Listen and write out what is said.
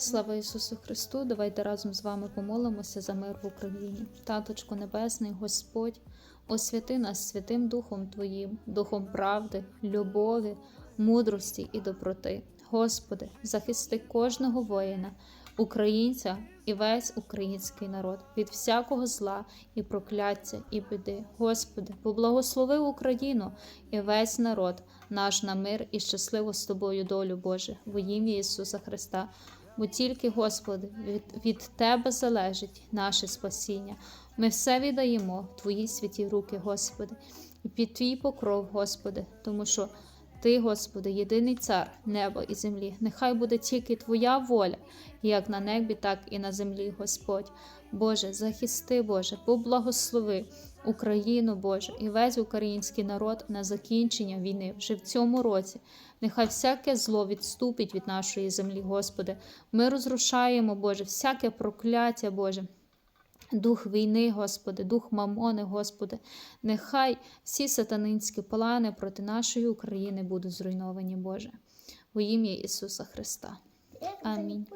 Слава Ісусу Христу! Давайте разом з вами помолимося за мир в Україні. Таточко Небесний, Господь, освяти нас святим Духом Твоїм, Духом правди, любові, мудрості і доброти. Господи, захисти кожного воїна, українця і весь український народ від всякого зла і прокляття, і біди. Господи, поблагослови Україну і весь народ, наш на мир і щасливу з тобою долю Боже, во ім'я Ісуса Христа. Бо тільки, Господи, від, від Тебе залежить наше спасіння. Ми все віддаємо в Твої святі руки, Господи, і під Твій покров, Господи, тому що Ти, Господи, єдиний цар неба і землі. Нехай буде тільки Твоя воля, як на небі, так і на землі, Господь. Боже, захисти, Боже, поблагослови Україну, Боже, і весь український народ на закінчення війни вже в цьому році. Нехай всяке зло відступить від нашої землі, Господи. Ми розрушаємо, Боже, всяке прокляття, Боже. Дух війни, Господи, дух мамони, Господи, нехай всі сатанинські плани проти нашої України будуть зруйновані, Боже. У ім'я Ісуса Христа. Амінь.